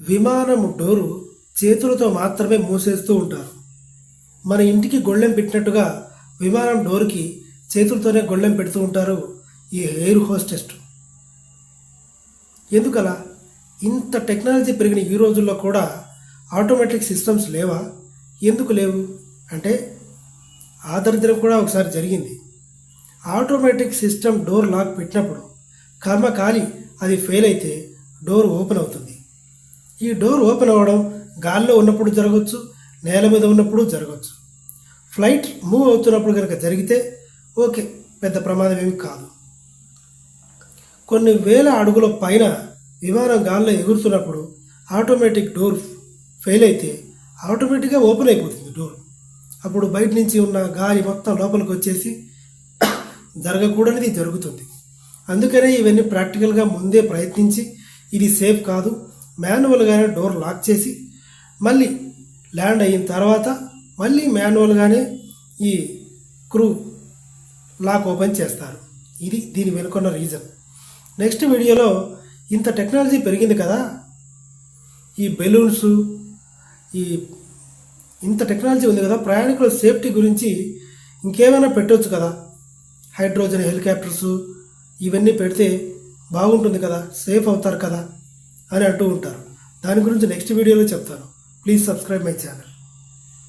విమానం డోరు చేతులతో మాత్రమే మూసేస్తూ ఉంటారు. మన ఇంటికి గొళ్ళెం పెట్టినట్టుగా విమానం డోర్కి చేతులతోనే గొళ్ళెం పెడుతూ ఉంటారు ఈ ఎయిర్ హోస్టెస్ట్ ఎందుకలా? ఇంత టెక్నాలజీ పెరిగిన ఈ రోజుల్లో కూడా ఆటోమేటిక్ సిస్టమ్స్ లేవా? ఎందుకు లేవు? అంటే ఆ దరిద్రం కూడా ఒకసారి జరిగింది. ఆటోమేటిక్ సిస్టమ్ డోర్ లాక్ పెట్టినప్పుడు కర్మకాలి అది ఫెయిల్ అయితే డోర్ ఓపెన్ అవుతుంది. ఈ డోర్ ఓపెన్ అవ్వడం గాల్లో ఉన్నప్పుడు జరగవచ్చు నేల మీద ఉన్నప్పుడు జరగవచ్చు ఫ్లైట్ మూవ్ అవుతున్నప్పుడు కనుక జరిగితే ఓకే పెద్ద ప్రమాదం ఏమి కాదు. కొన్ని వేల అడుగుల పైన విమానం గాల్లో ఎగురుతున్నప్పుడు ఆటోమేటిక్ డోర్ ఫెయిల్ అయితే ఆటోమేటిక్గా ఓపెన్ అయిపోతుంది డోర్. అప్పుడు బయట నుంచి ఉన్న గాలి మొత్తం లోపలికి వచ్చేసి జరగకూడనిది జరుగుతుంది. అందుకనే ఇవన్నీ ప్రాక్టికల్గా ముందే ప్రయత్నించి ఇది సేఫ్ కాదు. మాన్యువల్గానే డోర్ లాక్ చేసి మళ్ళీ ల్యాండ్ అయిన తర్వాత మళ్ళీ మాన్యువల్గానే ఈ క్రూ లాక్ ఓపెన్ చేస్తారు. ఇది దీని వెనుకున్న రీజన్. నెక్స్ట్ వీడియోలో ఇంత టెక్నాలజీ పెరిగింది కదా ఈ బెలూన్స్ ఈ ఇంత టెక్నాలజీ ఉంది కదా ప్రయాణికుల సేఫ్టీ గురించి ఇంకేమైనా పెట్టవచ్చు కదా? హైడ్రోజన్ హెలికాప్టర్స్ ఇవన్నీ పెడితే బాగుంటుంది కదా సేఫ్ అవుతారు కదా? అని అంటూ ఉంటారు. దాని గురించి నెక్స్ట్ వీడియోలో చెప్తాను. Please subscribe my channel